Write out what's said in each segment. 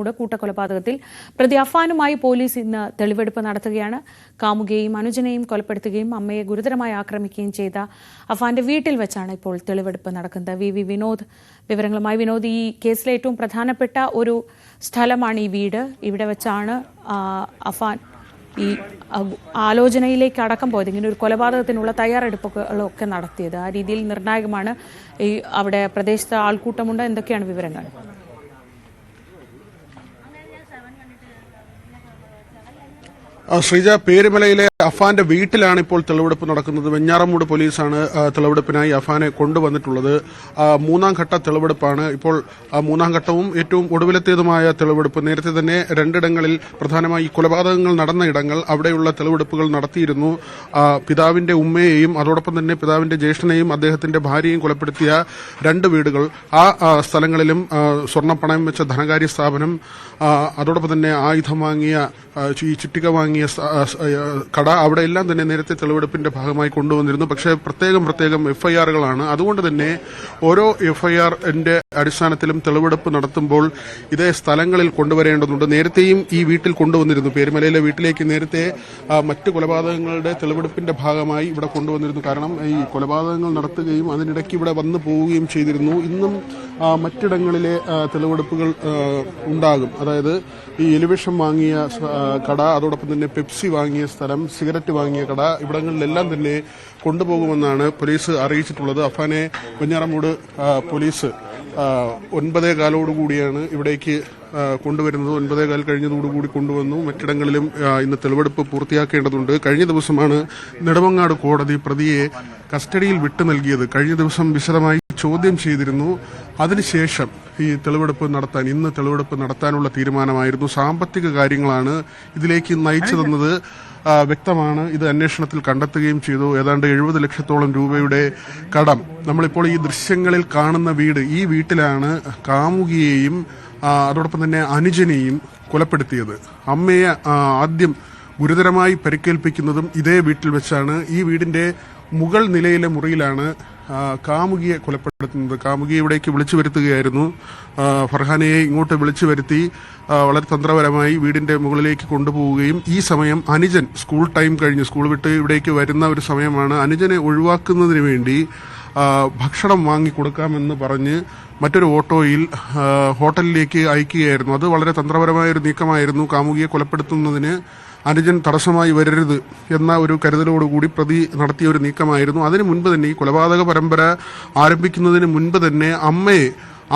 വെഞ്ഞാറമൂട് കൂട്ടക്കൊലപാതകത്തിൽ പ്രതി അഫാനുമായി പോലീസ് ഇന്ന് തെളിവെടുപ്പ് നടത്തുകയാണ്. കാമുകയെയും അനുജനെയും കൊലപ്പെടുത്തുകയും അമ്മയെ ഗുരുതരമായി ആക്രമിക്കുകയും ചെയ്ത അഫാന്റെ വീട്ടിൽ വെച്ചാണ് ഇപ്പോൾ തെളിവെടുപ്പ് നടക്കുന്നത്. വി വി വിനോദ് വിവരങ്ങളുമായി. വിനോദ് ഈ കേസിലെ ഏറ്റവും പ്രധാനപ്പെട്ട ഒരു സ്ഥലമാണ് ഈ വീട്. ഇവിടെ വെച്ചാണ് അഫാൻ ഈ ആലോചനയിലേക്ക് അടക്കം പോയത്. ഇങ്ങനെ ഒരു കൊലപാതകത്തിനുള്ള തയ്യാറെടുപ്പുകളൊക്കെ നടത്തിയത്. ആ രീതിയിൽ നിർണായകമാണ് ഈ അവിടെ പ്രദേശത്ത് ആൾക്കൂട്ടമുണ്ട്. എന്തൊക്കെയാണ് വിവരങ്ങൾ? ശ്രീജ പേരുമലയിലെ അഫാന്റെ വീട്ടിലാണ് ഇപ്പോൾ തെളിവെടുപ്പ് നടക്കുന്നത്. വെഞ്ഞാറമൂട് പോലീസാണ് തെളിവെടുപ്പിനായി അഫാനെ കൊണ്ടുവന്നിട്ടുള്ളത്. മൂന്നാം ഘട്ട തെളിവെടുപ്പാണ്. ഇപ്പോൾ മൂന്നാം ഘട്ടവും ഏറ്റവും ഒടുവിലത്തേതുമായ തെളിവെടുപ്പ്. നേരത്തെ തന്നെ രണ്ടിടങ്ങളിൽ പ്രധാനമായി കൊലപാതകങ്ങൾ നടന്ന ഇടങ്ങൾ അവിടെയുള്ള തെളിവെടുപ്പുകൾ നടത്തിയിരുന്നു. പിതാവിന്റെ ഉമ്മയെയും അതോടൊപ്പം തന്നെ പിതാവിന്റെ ജ്യേഷ്ഠനെയും അദ്ദേഹത്തിന്റെ ഭാര്യയും കൊലപ്പെടുത്തിയ രണ്ട് വീടുകൾ. ആ സ്ഥലങ്ങളിലും സ്വർണപ്പണയം വെച്ച ധനകാര്യ സ്ഥാപനം അതോടൊപ്പം തന്നെ ആയുധം വാങ്ങിയ ഈ ചുറ്റിക വാങ്ങിയ ആ, കട അവിടെ എല്ലാം തന്നെ നേരത്തെ തെളിവെടുപ്പിന്റെ ഭാഗമായി കൊണ്ടുവന്നിരുന്നു. പക്ഷേ പ്രത്യേകം പ്രത്യേകം എഫ്ഐആറുകളാണ്. അതുകൊണ്ട് തന്നെ ഓരോ എഫ്ഐആറിന്റെ അടിസ്ഥാനത്തിലും തെളിവെടുപ്പ് നടത്തുമ്പോൾ ഇതേ സ്ഥലങ്ങളിൽ കൊണ്ടുവരേണ്ടതുണ്ട്. നേരത്തെയും ഈ വീട്ടിൽ കൊണ്ടുവന്നിരുന്നു. പേരുമലയിലെ വീട്ടിലേക്ക് നേരത്തെ മറ്റു കൊലപാതകങ്ങളുടെ തെളിവെടുപ്പിന്റെ ഭാഗമായി ഇവിടെ കൊണ്ടുവന്നിരുന്നു. കാരണം ഈ കൊലപാതകങ്ങൾ നടത്തുകയും അതിനിടയ്ക്ക് ഇവിടെ വന്നു പോവുകയും ചെയ്തിരുന്നു. ഇന്നും മറ്റിടങ്ങളിലെ തെളിവെടുപ്പുകൾ ഉണ്ടാകും. അതായത് ഈ എലിവേഷൻ വാങ്ങിയ കട അതോടൊപ്പം തന്നെ പെപ്സി വാങ്ങിയ സ്ഥലം സിഗരറ്റ് വാങ്ങിയ കട ഇവിടങ്ങളിലെല്ലാം തന്നെ കൊണ്ടുപോകുമെന്നാണ് പോലീസ് അറിയിച്ചിട്ടുള്ളത്. അഫാനെ വെഞ്ഞാറമൂട് പോലീസ് ഒൻപതേ കാലോടുകൂടിയാണ് ഇവിടേക്ക് കൊണ്ടുവരുന്നത്. ഒൻപതേ കാൽ കഴിഞ്ഞതോടുകൂടി കൊണ്ടുവന്നു. മറ്റിടങ്ങളിലും ഇന്ന് തെളിവെടുപ്പ് പൂർത്തിയാക്കേണ്ടതുണ്ട്. കഴിഞ്ഞ ദിവസമാണ് നെടുമങ്ങാട് കോടതി പ്രതിയെ കസ്റ്റഡിയിൽ വിട്ടു നൽകിയത്. കഴിഞ്ഞ ദിവസം വിശദമായി ചോദ്യം ചെയ്തിരുന്നു. അതിനുശേഷം ഈ തെളിവെടുപ്പ് നടത്താൻ ഇന്ന് തെളിവെടുപ്പ് നടത്താനുള്ള തീരുമാനമായിരുന്നു. സാമ്പത്തിക കാര്യങ്ങളാണ് ഇതിലേക്ക് നയിച്ചതെന്നത്. വ്യക്തമാണ്. ഇത് അന്വേഷണത്തിൽ കണ്ടെത്തുകയും ചെയ്തു. ഏതാണ്ട് എഴുപത് ലക്ഷത്തോളം രൂപയുടെ കടം. നമ്മളിപ്പോൾ ഈ ദൃശ്യങ്ങളിൽ കാണുന്ന വീട് ഈ വീട്ടിലാണ് കാമുകിയെയും അതോടൊപ്പം തന്നെ അനുജനെയും കൊലപ്പെടുത്തിയത്. അമ്മയെ ആദ്യം ഗുരുതരമായി പരിക്കേൽപ്പിക്കുന്നതും ഇതേ വീട്ടിൽ വെച്ചാണ്. ഈ വീടിന്റെ മുകൾ നിലയിലെ മുറിയിലാണ് കാമുകിയെ കൊലപ്പെടുത്തുന്നത്. കാമുകിയെ ഇവിടേക്ക് വിളിച്ചു വരുത്തുകയായിരുന്നു. ഫർഹാനയെ ഇങ്ങോട്ട് വിളിച്ചു വരുത്തി വളരെ തന്ത്രപരമായി വീടിന്റെ മുകളിലേക്ക് കൊണ്ടുപോവുകയും ഈ സമയം അനുജൻ സ്കൂൾ ടൈം കഴിഞ്ഞ് സ്കൂൾ വിട്ട് ഇവിടേക്ക് വരുന്ന ഒരു സമയമാണ് അനുജനെ ഒഴിവാക്കുന്നതിന് വേണ്ടി ഭക്ഷണം വാങ്ങി കൊടുക്കാമെന്ന് പറഞ്ഞ് മറ്റൊരു ഓട്ടോയിൽ ഹോട്ടലിലേക്ക് അയക്കുകയായിരുന്നു. അത് വളരെ തന്ത്രപരമായ ഒരു നീക്കമായിരുന്നു. കാമുകിയെ കൊലപ്പെടുത്തുന്നതിന് അനുജൻ തടസ്സമായി വരരുത് എന്ന ഒരു കരുതലോടുകൂടി പ്രതി നടത്തിയ ഒരു നീക്കമായിരുന്നു. അതിനു മുൻപ് തന്നെ ഈ കൊലപാതക പരമ്പര ആരംഭിക്കുന്നതിന് മുൻപ് തന്നെ അമ്മയെ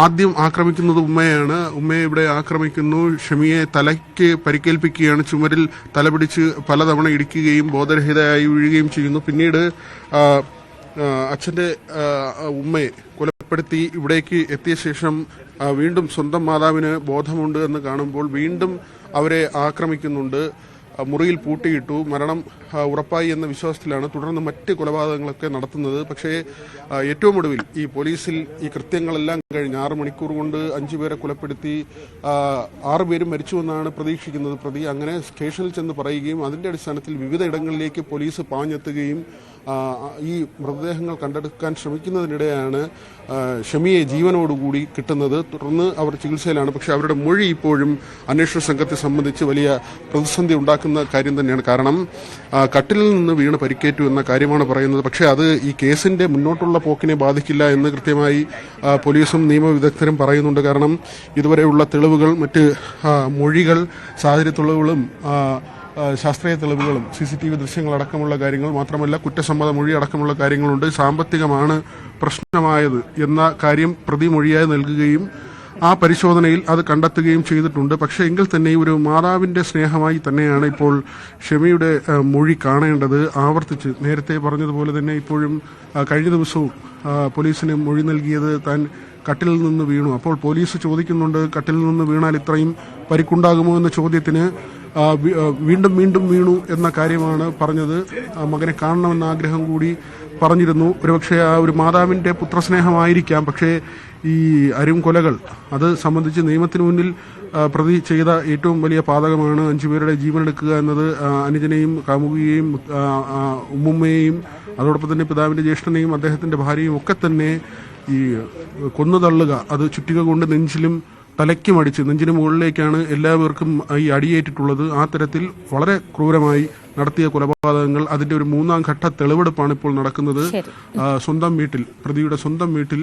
ആദ്യം ആക്രമിക്കുന്നത് ഉമ്മയാണ്. ഉമ്മയെ ഇവിടെ ആക്രമിക്കുന്നു. ഷമിയെ തലയ്ക്ക് പരിക്കേൽപ്പിക്കുകയാണ്. ചുമരിൽ തലപിടിച്ച് പലതവണ ഇടിക്കുകയും ബോധരഹിതയായി വീഴുകയും ചെയ്യുന്നു. പിന്നീട് അച്ഛന്റെ ഉമ്മയെ കൊലപ്പെടുത്തി ഇവിടേക്ക് എത്തിയ ശേഷം വീണ്ടും സ്വന്തം മാതാവിന് ബോധമുണ്ട് എന്ന് കാണുമ്പോൾ വീണ്ടും അവരെ ആക്രമിക്കുന്നുണ്ട്. മുറിയിൽ പൂട്ടിയിട്ടു മരണം ഉറപ്പായി എന്ന വിശ്വാസത്തിലാണ് തുടർന്ന് മറ്റ് കൊലപാതകങ്ങളൊക്കെ നടത്തുന്നത്. പക്ഷേ ഏറ്റവും ഒടുവിൽ ഈ പോലീസിൽ ഈ കൃത്യങ്ങളെല്ലാം കഴിഞ്ഞ് ആറ് മണിക്കൂർ കൊണ്ട് അഞ്ചു പേരെ കൊലപ്പെടുത്തി ആറുപേരും ആറ് പേരും മരിച്ചുവെന്നാണ് പ്രതീക്ഷിക്കുന്നത് പ്രതി. അങ്ങനെ സ്റ്റേഷനിൽ ചെന്ന് പറയുകയും അതിന്റെ അടിസ്ഥാനത്തിൽ വിവിധ ഇടങ്ങളിലേക്ക് പോലീസ് പാഞ്ഞെത്തുകയും ഈ മൃതദേഹങ്ങൾ കണ്ടെടുക്കാൻ ശ്രമിക്കുന്നതിനിടെയാണ് ഷമിയെ ജീവനോടുകൂടി കിട്ടുന്നത്. തുടർന്ന് അവർ ചികിത്സയിലാണ്. പക്ഷെ അവരുടെ മൊഴി ഇപ്പോഴും അന്വേഷണ സംഘത്തെ സംബന്ധിച്ച് വലിയ പ്രതിസന്ധി ഉണ്ടാക്കുന്ന കാര്യം തന്നെയാണ്. കാരണം കട്ടിലിൽ നിന്ന് വീണ് പരിക്കേറ്റു എന്ന കാര്യമാണ് പറയുന്നത്. പക്ഷേ അത് ഈ കേസിന്റെ മുന്നോട്ടുള്ള പോക്കിനെ ബാധിക്കില്ല എന്ന് കൃത്യമായി പോലീസും നിയമവിദഗ്ധരും പറയുന്നുണ്ട്. കാരണം ഇതുവരെയുള്ള തെളിവുകൾ മറ്റ് മൊഴികൾ സാഹചര്യ തെളിവുകളും ആ, ആ, ശാസ്ത്രീയ തെളിവുകളും സി സി ടി വി ദൃശ്യങ്ങളടക്കമുള്ള കാര്യങ്ങൾ മാത്രമല്ല കുറ്റസമ്മത മൊഴി അടക്കമുള്ള കാര്യങ്ങളുണ്ട്. സാമ്പത്തികമാണ് പ്രശ്നമായത് എന്ന കാര്യം പ്രതി മൊഴിയായി നൽകുകയും ആ പരിശോധനയിൽ അത് കണ്ടെത്തുകയും ചെയ്തിട്ടുണ്ട്. പക്ഷേ എങ്കിൽ തന്നെ ഒരു മാതാവിന്റെ സ്നേഹമായി തന്നെയാണ് ഇപ്പോൾ ഷമിയുടെ മൊഴി കാണേണ്ടത്. ആവർത്തിച്ച് നേരത്തെ പറഞ്ഞതുപോലെ തന്നെ ഇപ്പോഴും കഴിഞ്ഞ ദിവസവും പോലീസിന് മൊഴി നൽകിയത് താൻ കട്ടിലിൽ നിന്ന് വീണു. അപ്പോൾ പോലീസ് ചോദിക്കുന്നുണ്ട് കട്ടിൽ നിന്ന് വീണാൽ ഇത്രയും പരിക്കുണ്ടാകുമോ എന്ന ചോദ്യത്തിന് വീണ്ടും വീണ്ടും വീണു എന്ന കാര്യമാണ് പറഞ്ഞത്. മകനെ കാണണമെന്ന ആഗ്രഹം കൂടി പറഞ്ഞിരുന്നു. ഒരുപക്ഷെ ആ ഒരു മാതാവിന്റെ പുത്രസ്നേഹമായിരിക്കാം. പക്ഷേ ഈ അരും കൊലകൾ അത് സംബന്ധിച്ച് നിയമത്തിന് മുന്നിൽ പ്രതി ചെയ്ത ഏറ്റവും വലിയ പാതകമാണ് അഞ്ചുപേരുടെ ജീവനെടുക്കുക എന്നത്. അനുജനെയും കാമുകിയെയും ഉമ്മുമ്മയെയും അതോടൊപ്പം തന്നെ പിതാവിന്റെ ജ്യേഷ്ഠനെയും അദ്ദേഹത്തിന്റെ ഭാര്യയും ഒക്കെ തന്നെ ഈ കൊന്നു തള്ളുക അത് ചുറ്റിക കൊണ്ട് നെഞ്ചിലും തലയ്ക്കും മടിച്ച് നെഞ്ചിന് മുകളിലേക്കാണ് എല്ലാവർക്കും ഈ അടിയേറ്റിട്ടുള്ളത്. ആ തരത്തിൽ വളരെ ക്രൂരമായി നടത്തിയ കൊലപാതകങ്ങൾ അതിന്റെ ഒരു മൂന്നാം ഘട്ട തെളിവെടുപ്പാണ് ഇപ്പോൾ നടക്കുന്നത്. സ്വന്തം വീട്ടിൽ പ്രതിയുടെ സ്വന്തം വീട്ടിൽ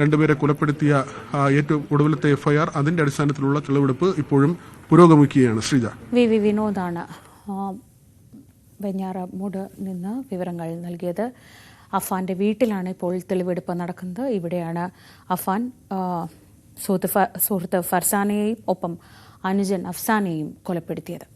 രണ്ടുപേരെ കൊലപ്പെടുത്തിയ ഏറ്റവും ഒടുവിലത്തെ എഫ്ഐആർ അതിന്റെ അടിസ്ഥാനത്തിലുള്ള തെളിവെടുപ്പ് ഇപ്പോഴും പുരോഗമിക്കുകയാണ്. ശ്രീജ. വി വി വിനോദാണ് വെഞ്ഞാറമൂട് നിന്ന് വിവരങ്ങൾ നൽകിയത്. അഫാന്റെ വീട്ടിലാണ് ഇപ്പോൾ തെളിവെടുപ്പ് നടക്കുന്നത്. ഇവിടെയാണ് അഫാൻ സുഹൃത്ത് സുഹൃത്ത് ഫർസാനയെയും ഒപ്പം അനുജൻ അഫ്സാനെയും കൊലപ്പെടുത്തിയത്.